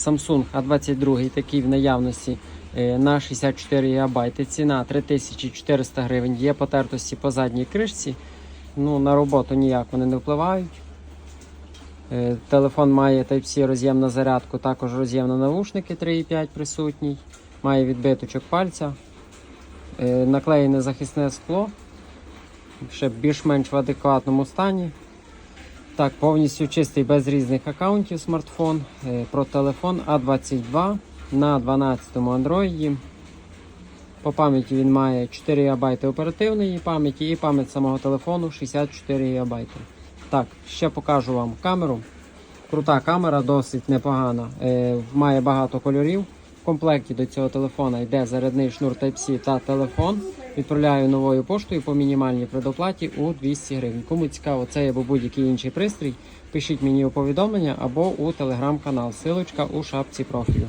Samsung A22 такий в наявності е, на 64 ГБ. Ціна 3400 гривень. Є потертості по задній кришці. Ну, на роботу ніяк вони не впливають. Е, Телефон має Type-C роз'єм на зарядку, також роз'єм на навушники 3,5 присутній. Має відбиточок пальця. Е, Наклеєне захисне скло. Ще більш-менш в адекватному стані. Так, повністю чистий без різних аккаунтів смартфон. Е, Про телефон А22 на 12 Android. По пам'яті він має 4 ГБ оперативної пам'яті і пам'ять самого телефону 64 ГБ. Так, ще покажу вам камеру. Крута камера, досить непогана. Е, має багато кольорів. Комплекті до цього телефона йде зарядний шнур Type-C та телефон. Відправляю новою поштою по мінімальній предоплаті у 200 гривень. Кому цікаво цей або будь-який інший пристрій, пишіть мені у повідомлення або у телеграм-канал. Силочка у шапці профілю.